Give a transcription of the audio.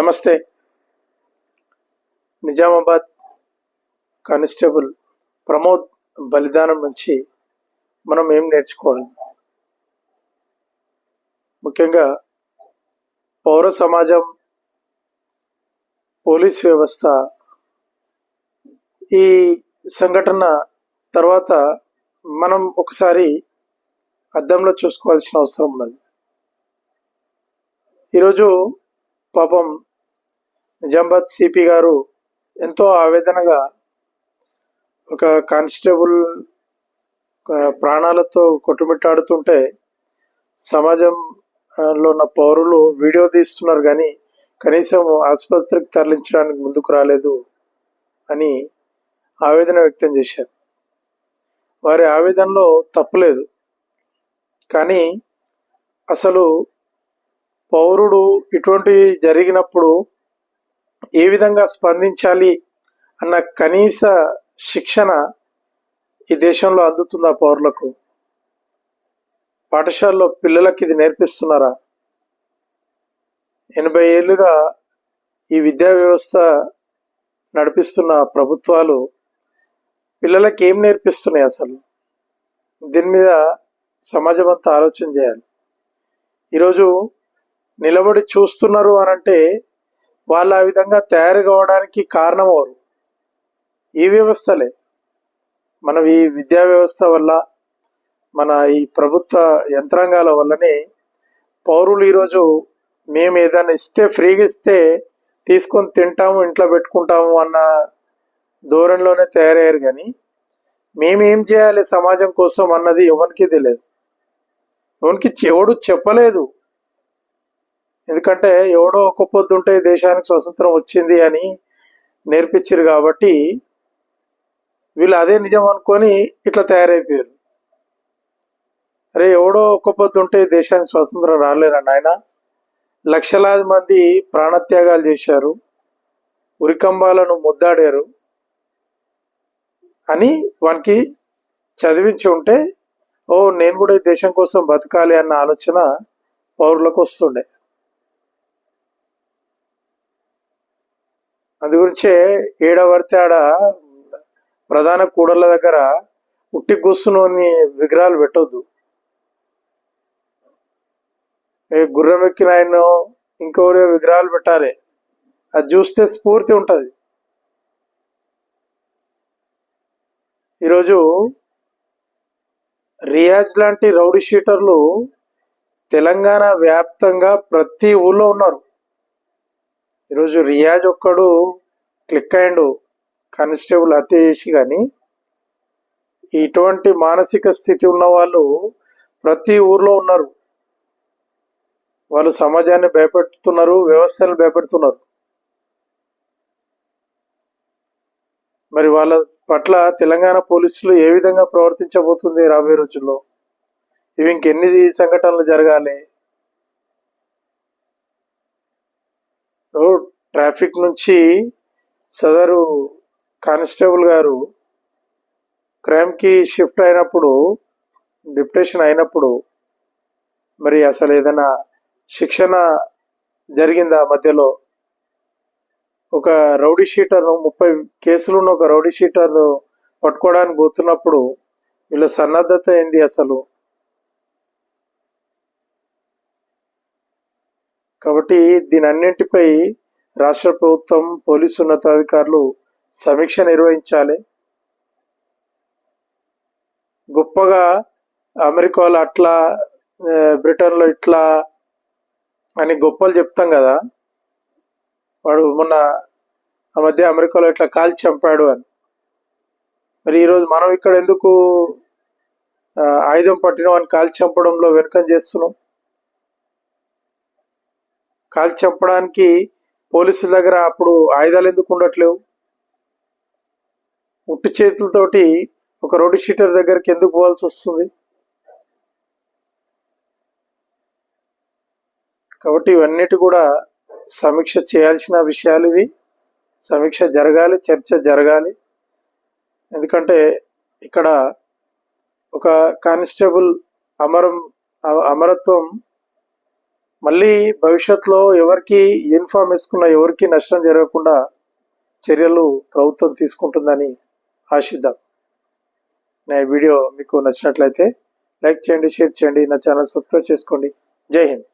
నమస్తే. నిజామాబాద్ కానిస్టేబుల్ ప్రమోద్ బలిదానం నుంచి మనం ఏం నేర్చుకోవాలి? ముఖ్యంగా పౌర సమాజం పోలీస్ వ్యవస్థ ఈ సంఘటన తర్వాత మనం ఒకసారి అద్దంలో చూసుకోవాల్సిన అవసరం ఉన్నది. ఈరోజు పాపం నిజామాబాద్ సిపి గారు ఎంతో ఆవేదనగా ఒక కానిస్టేబుల్ ప్రాణాలతో కొట్టుమిట్టాడుతుంటే సమాజంలో ఉన్న పౌరులు వీడియో తీస్తున్నారు కానీ కనీసం ఆసుపత్రికి తరలించడానికి ముందుకు రాలేదు అని ఆవేదన వ్యక్తం చేశారు. వారి ఆవేదనలో తప్పులేదు. కానీ అసలు పౌరుడు ఇటువంటి జరిగినప్పుడు ఏ విధంగా స్పందించాలి అన్న కనీస శిక్షణ ఈ దేశంలో అందుతుందా పౌరులకు? పాఠశాలలో పిల్లలకి ఇది నేర్పిస్తున్నారా? ఎనభై ఏళ్ళుగా ఈ విద్యా వ్యవస్థ నడిపిస్తున్న ప్రభుత్వాలు పిల్లలకి ఏం నేర్పిస్తున్నాయి అసలు? దీని మీద సమాజం అంతా ఆలోచన చేయాలి. ఈరోజు నిలబడి చూస్తున్నారు అని అంటే వాళ్ళు ఆ విధంగా తయారు కావడానికి కారణం ఎవరు ఈ వ్యవస్థలే. మనం ఈ విద్యా వ్యవస్థ వల్ల మన ఈ ప్రభుత్వ యంత్రాంగాల వల్లనే పౌరులు ఈరోజు మేము ఏదైనా ఇస్తే ఫ్రీగా ఇస్తే తీసుకొని తింటాము ఇంట్లో పెట్టుకుంటాము అన్న ధోరణిలోనే తయారయ్యారు కానీ మేమేం చేయాలి సమాజం కోసం అన్నది ఎవరికి తెలియదు. ఎవరికి ఎవడు చెప్పలేదు. ఎందుకంటే ఎవడో ఒక్క పొద్దుంటే దేశానికి స్వతంత్రం వచ్చింది అని నేర్పించారు కాబట్టి వీళ్ళు అదే నిజం అనుకొని ఇట్లా తయారైపోయారు. అరే ఎవడో ఒక్క పొద్దుంటే దేశానికి స్వతంత్రం రాలేరా నాయన? లక్షలాది మంది ప్రాణత్యాగాలు చేశారు. ఉరికంబాలను ముద్దాడారు అని వానికి చదివించి ఉంటే ఓ నేను కూడా ఈ దేశం కోసం బతకాలి అన్న ఆలోచన పౌరులకు వస్తుండే. అందు గురించే ఏడవడితే ఆడ ప్రధాన కూడళ్ళ దగ్గర ఉట్టి కూర్చుని విగ్రహాలు పెట్టొద్దు. ఏ గుర్రం ఎక్కిన ఆయన ఇంకెవరో విగ్రహాలు పెట్టాలి. అది చూస్తే స్ఫూర్తి ఉంటుంది. ఈరోజు రియాజ్ లాంటి రౌడీ షీటర్లు తెలంగాణ వ్యాప్తంగా ప్రతి ఊళ్ళో ఉన్నారు. ఈరోజు రియాజ్ ఒక్కడు క్లిక్ అయ్యిండు. కానిస్టేబుల్ హత్య చేసి కానీ ఇటువంటి మానసిక స్థితి ఉన్న వాళ్ళు ప్రతి ఊర్లో ఉన్నారు. వాళ్ళు సమాజాన్ని భయపెడుతున్నారు వ్యవస్థను భయపెడుతున్నారు. మరి వాళ్ళ పట్ల తెలంగాణ పోలీసులు ఏ విధంగా ప్రవర్తించబోతుంది రాబోయే రోజుల్లో? ఇవి ఇంకెన్ని సంఘటనలు జరగాలి? ట్రాఫిక్ నుంచి సదరు కానిస్టేబుల్ గారు క్రైమ్కి షిఫ్ట్ అయినప్పుడు డిప్రెషన్ అయినప్పుడు మరి అసలు ఏదైనా శిక్షణ జరిగిందా మధ్యలో? ఒక రౌడీ షీటర్ ముప్పై కేసులున్న ఒక రౌడీ షీటర్ పట్టుకోవడానికి పోతున్నప్పుడు వీళ్ళ సన్నద్ధత ఏంది అసలు? కాబట్టి దీని అన్నింటిపై రాష్ట్ర ప్రభుత్వం పోలీసు ఉన్నతాధికారులు సమీక్ష నిర్వహించాలి. గొప్పగా అమెరికాలో అట్లా బ్రిటన్లో ఇట్లా అని గొప్పలు చెప్తాం కదా. వాడు మొన్న ఆ మధ్య అమెరికాలో ఇట్లా కాల్చి చంపాడు అని. మరి ఈరోజు మనం ఇక్కడ ఎందుకు ఆయుధం పట్టిన వాడిని కాల్చి చంపడంలో వెనుకం చేస్తున్నాం? కాల్చి చంపడానికి పోలీసుల దగ్గర అప్పుడు ఆయుధాలు ఎందుకు ఉండట్లేవు? ఉట్టి చేతులతోటి ఒక రోడ్డు షీటర్ దగ్గరికి ఎందుకు పోవాల్సి వస్తుంది? కాబట్టి ఇవన్నిటి కూడా సమీక్ష చేయాల్సిన విషయాలు ఇవి. సమీక్ష జరగాలి చర్చ జరగాలి. ఎందుకంటే ఇక్కడ ఒక కానిస్టేబుల్ అమరం అమరత్వం మళ్ళీ భవిష్యత్తులో ఎవరికి యూనిఫామ్ వేసుకున్న ఎవరికి నష్టం జరగకుండా చర్యలు ప్రభుత్వం తీసుకుంటుందని ఆశిద్దాం. నా వీడియో మీకు నచ్చినట్లయితే లైక్ చేయండి షేర్ చేయండి నా ఛానల్ సబ్స్క్రైబ్ చేసుకోండి. జై హింద్.